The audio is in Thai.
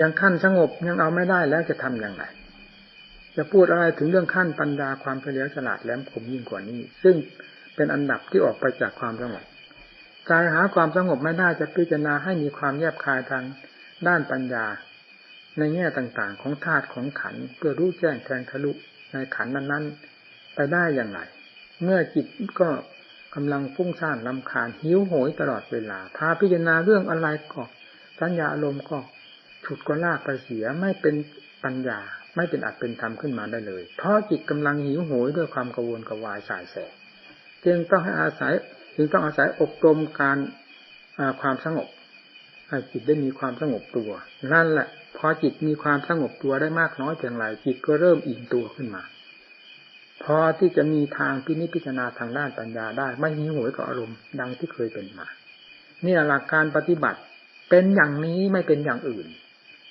ยังขั้นสงบยังเอาไม่ได้แล้วจะทำอย่างไร จะพูดอะไรถึงเรื่องขั้นปัญญาความเฉลียวฉลาดแหลมคมยิ่งกว่านี้ ซึ่งเป็นอันดับที่ออกไปจากความสงบการหาความสงบไม่ได้จะพิจารณาให้มีความแยบคายทางด้านปัญญา ในแง่ต่างๆ ของธาตุของขันเพื่อรู้แจ้งแทงทะลุในขันนั้นๆ ไปได้อย่างไร เมื่อจิตก็กำลังฟุ้งซ่านลำคาญหิวโหยตลอดเวลาพาพิจารณาเรื่องอะไรก็สัญญาอารมณ์ก็ ฉุดก็ลากไปเสียไม่เป็นปัญญา ไม่เป็นอัดเป็นธรรมขึ้นมาได้เลย เพราะจิตกำลังหิวโหยด้วยความกระวนกระวายสายแสจึงต้องให้อาศัยจึงต้องอาศัยอบรมการความสงบให้จิตได้มีความสงบตัว นั่นแหละพอจิตมีความสงบตัวได้มากน้อยเพียงไรจิตก็เริ่มอิ่มตัวขึ้นมา พอที่จะมีทางพินิจพิจารณาทางด้านปัญญาได้ ไม่หิวโหยกับอารมณ์ดังที่เคยเป็นมา นี่หลักการปฏิบัติเป็นอย่างนี้ไม่เป็นอย่างอื่น